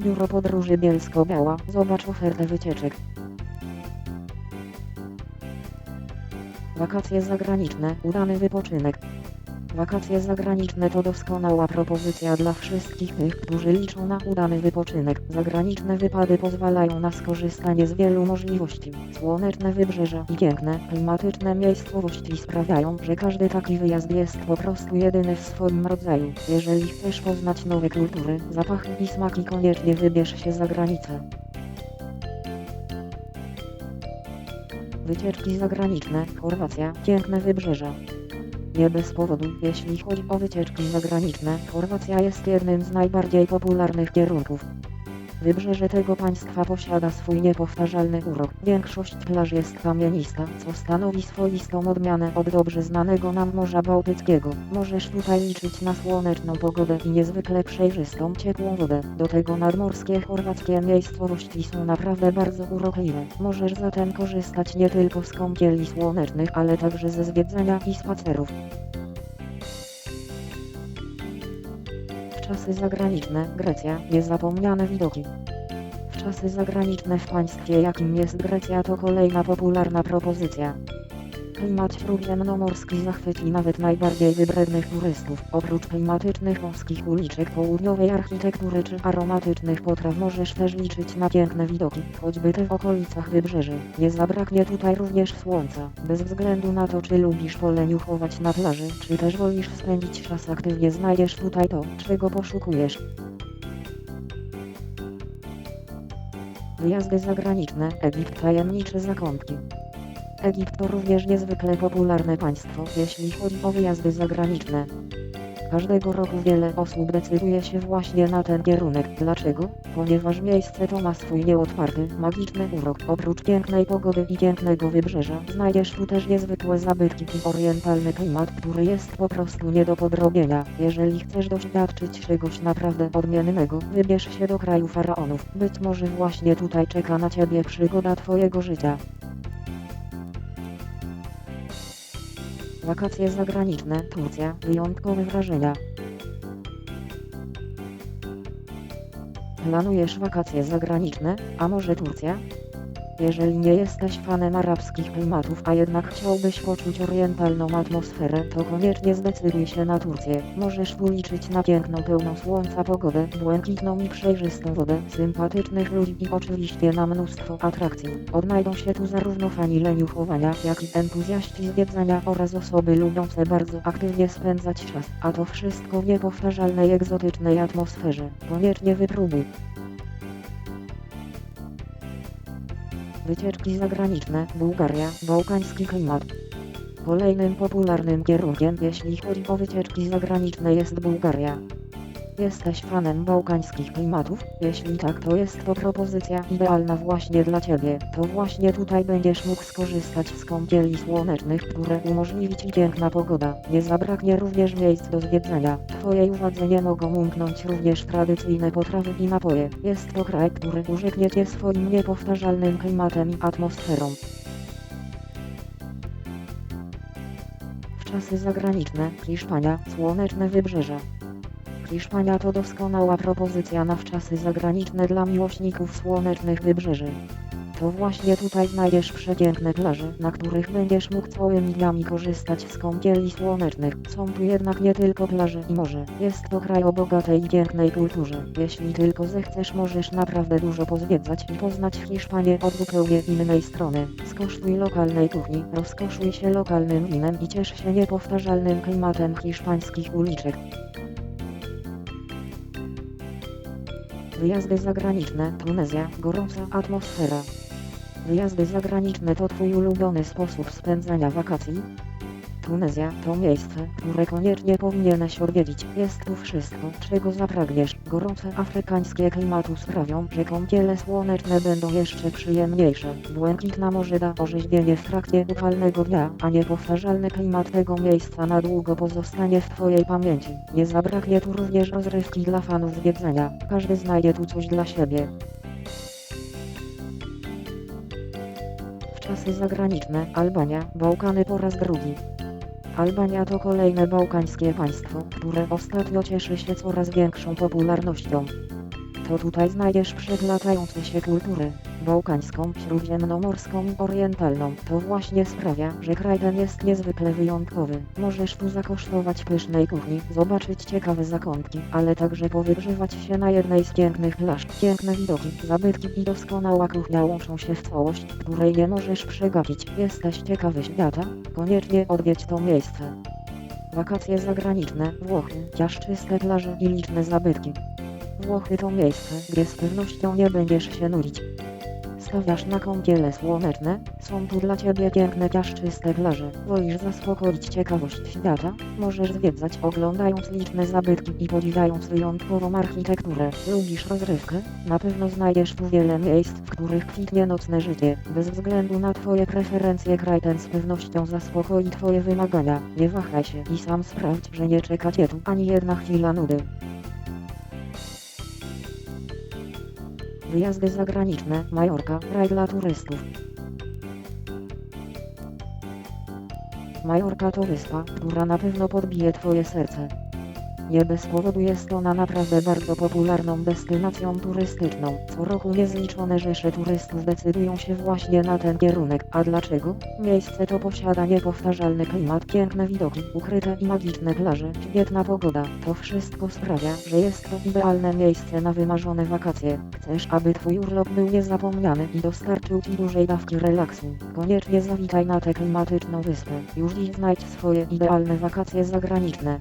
Biuro Podróży Bielsko-Biała. Zobacz ofertę wycieczek. Wakacje zagraniczne, udany wypoczynek. Wakacje zagraniczne to doskonała propozycja dla wszystkich tych, którzy liczą na udany wypoczynek. Zagraniczne wypady pozwalają na skorzystanie z wielu możliwości. Słoneczne wybrzeża i piękne, klimatyczne miejscowości sprawiają, że każdy taki wyjazd jest po prostu jedyny w swoim rodzaju. Jeżeli chcesz poznać nowe kultury, zapachy i smaki koniecznie wybierz się za granicę. Wycieczki zagraniczne, Chorwacja, piękne wybrzeża. Nie bez powodu, jeśli chodzi o wycieczki zagraniczne, Chorwacja jest jednym z najbardziej popularnych kierunków. Wybrzeże tego państwa posiada swój niepowtarzalny urok. Większość plaż jest kamienista, co stanowi swoistą odmianę od dobrze znanego nam Morza Bałtyckiego. Możesz tutaj liczyć na słoneczną pogodę i niezwykle przejrzystą, ciepłą wodę. Do tego nadmorskie chorwackie miejscowości są naprawdę bardzo urokliwe. Możesz zatem korzystać nie tylko z kąpieli słonecznych, ale także ze zwiedzania i spacerów. Czasy zagraniczne, Grecja, niezapomniane widoki. W czasy zagraniczne w państwie jakim jest Grecja to kolejna popularna propozycja. Klimat śródziemnomorski zachwyci nawet najbardziej wybrednych turystów. Oprócz klimatycznych wąskich uliczek południowej architektury czy aromatycznych potraw możesz też liczyć na piękne widoki, choćby te w okolicach wybrzeży. Nie zabraknie tutaj również słońca, bez względu na to czy lubisz poleniuchować na plaży, czy też wolisz spędzić czas aktywnie znajdziesz tutaj to, czego poszukujesz. Wyjazdy zagraniczne, Egipt tajemnicze zakątki. Egipt to również niezwykle popularne państwo, jeśli chodzi o wyjazdy zagraniczne. Każdego roku wiele osób decyduje się właśnie na ten kierunek. Dlaczego? Ponieważ miejsce to ma swój nieodparty, magiczny urok. Oprócz pięknej pogody i pięknego wybrzeża, znajdziesz tu też niezwykłe zabytki i orientalny klimat, który jest po prostu nie do podrobienia. Jeżeli chcesz doświadczyć czegoś naprawdę odmiennego, wybierz się do kraju faraonów. Być może właśnie tutaj czeka na ciebie przygoda twojego życia. Wakacje zagraniczne, Turcja, wyjątkowe wrażenia. Planujesz wakacje zagraniczne, a może Turcja? Jeżeli nie jesteś fanem arabskich klimatów, a jednak chciałbyś poczuć orientalną atmosferę, to koniecznie zdecyduj się na Turcję. Możesz tu liczyć na piękną, pełną słońca pogodę, błękitną i przejrzystą wodę, sympatycznych ludzi i oczywiście na mnóstwo atrakcji. Odnajdą się tu zarówno fani leniuchowania, jak i entuzjaści zwiedzania oraz osoby lubiące bardzo aktywnie spędzać czas, a to wszystko w niepowtarzalnej, egzotycznej atmosferze. Koniecznie wypróbuj. Wycieczki zagraniczne, Bułgaria, bałkański klimat. Kolejnym popularnym kierunkiem, jeśli chodzi o wycieczki zagraniczne jest Bułgaria. Jesteś fanem bałkańskich klimatów? Jeśli tak, to jest to propozycja idealna właśnie dla Ciebie. To właśnie tutaj będziesz mógł skorzystać z kąpieli słonecznych, które umożliwi Ci piękna pogoda. Nie zabraknie również miejsc do zwiedzania. Twojej uwadze nie mogą umknąć również tradycyjne potrawy i napoje. Jest to kraj, który urzeknie Cię swoim niepowtarzalnym klimatem i atmosferą. Czasy zagraniczne, Hiszpania, słoneczne wybrzeża. Hiszpania to doskonała propozycja na wczasy zagraniczne dla miłośników słonecznych wybrzeży. To właśnie tutaj znajdziesz przepiękne plaże, na których będziesz mógł całymi dniami korzystać z kąpieli słonecznych. Są tu jednak nie tylko plaże i morze. Jest to kraj o bogatej i pięknej kulturze. Jeśli tylko zechcesz, możesz naprawdę dużo pozwiedzać i poznać Hiszpanię od zupełnie innej strony. Skosztuj lokalnej kuchni, rozkoszuj się lokalnym winem i ciesz się niepowtarzalnym klimatem hiszpańskich uliczek. Wyjazdy zagraniczne, Tunezja, gorąca atmosfera. Wyjazdy zagraniczne to Twój ulubiony sposób spędzania wakacji? Tunezja to miejsce, które koniecznie powinieneś odwiedzić. Jest tu wszystko, czego zapragniesz. Gorące afrykańskie klimatu sprawią, że kąpiele słoneczne będą jeszcze przyjemniejsze. Błękitna morze da orzeźwienie w trakcie upalnego dnia, a niepowtarzalny klimat tego miejsca na długo pozostanie w Twojej pamięci. Nie zabraknie tu również rozrywki dla fanów zwiedzania. Każdy znajdzie tu coś dla siebie. Czasy zagraniczne, Albania, Bałkany po raz drugi. Albania to kolejne bałkańskie państwo, które ostatnio cieszy się coraz większą popularnością. to tutaj znajdziesz przeplatające się kultury. Bałkańską, śródziemnomorską i orientalną. To właśnie sprawia, że kraj ten jest niezwykle wyjątkowy. Możesz tu zakosztować pysznej kuchni, zobaczyć ciekawe zakątki, ale także powygrzewać się na jednej z pięknych plaż. Piękne widoki, zabytki i doskonała kuchnia łączą się w całość, której nie możesz przegapić. Jesteś ciekawy świata? Koniecznie odwiedź to miejsce. Wakacje zagraniczne, Włochy, piaszczyste plaże i liczne zabytki. Włochy to miejsce, gdzie z pewnością nie będziesz się nudzić. Stawiasz na kąpiele słoneczne, są tu dla Ciebie piękne piaszczyste plaże. Wolisz zaspokoić ciekawość świata? Możesz zwiedzać oglądając liczne zabytki i podziwiając wyjątkową architekturę. Lubisz rozrywkę? Na pewno znajdziesz tu wiele miejsc, w których kwitnie nocne życie. Bez względu na Twoje preferencje kraj ten z pewnością zaspokoi Twoje wymagania. Nie wahaj się i sam sprawdź, że nie czeka Cię tu ani jedna chwila nudy. Wyjazdy zagraniczne, Majorka, raj dla turystów. Majorka to wyspa, która na pewno podbije Twoje serce. Nie bez powodu jest ona naprawdę bardzo popularną destynacją turystyczną. Co roku niezliczone rzesze turystów decydują się właśnie na ten kierunek. A dlaczego? Miejsce to posiada niepowtarzalny klimat, piękne widoki, ukryte i magiczne plaże, świetna pogoda. To wszystko sprawia, że jest to idealne miejsce na wymarzone wakacje. Chcesz, aby Twój urlop był niezapomniany i dostarczył Ci dużej dawki relaksu? Koniecznie zawitaj na tę klimatyczną wyspę. Już dziś znajdź swoje idealne wakacje zagraniczne.